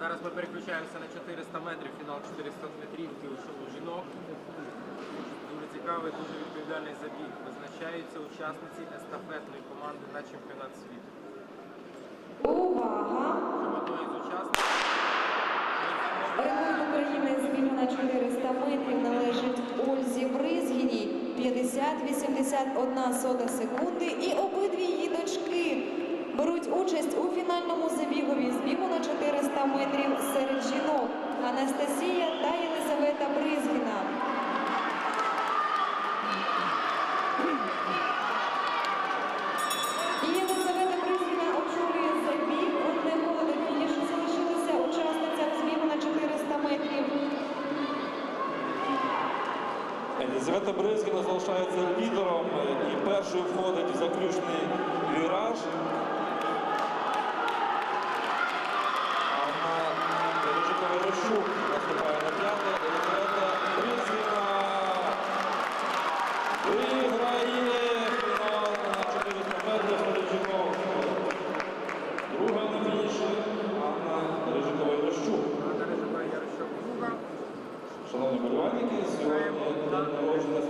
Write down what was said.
Зараз ми переключаємося на 400 метрів, фінал 400 метрівки у жінок. Дуже цікавий, дуже відповідальний забіг. Визначаються учасниці естафетної команди на чемпіонат світу. Увага! Одної з учасниць Рекорд України з бігу на 400 метрів належить Ользі Бризгіній 50-81 секунди і обидві її дочки беруть участь у фінальному забігові з бігу на 400 метрів серед жінок Анастасія та Єлизавета Бризгіна. Єлизавета Бризгіна очолює забіг. Одне коло залишилося учасницям збігу на 400 метрів. Єлизавета Бризкіна залишається лідером і першою входить у заключний виграє фінал на 400 метрів серед. Друга на фініші Анна Рижикова Ярощук. Шановні болівальники, сьогодні народження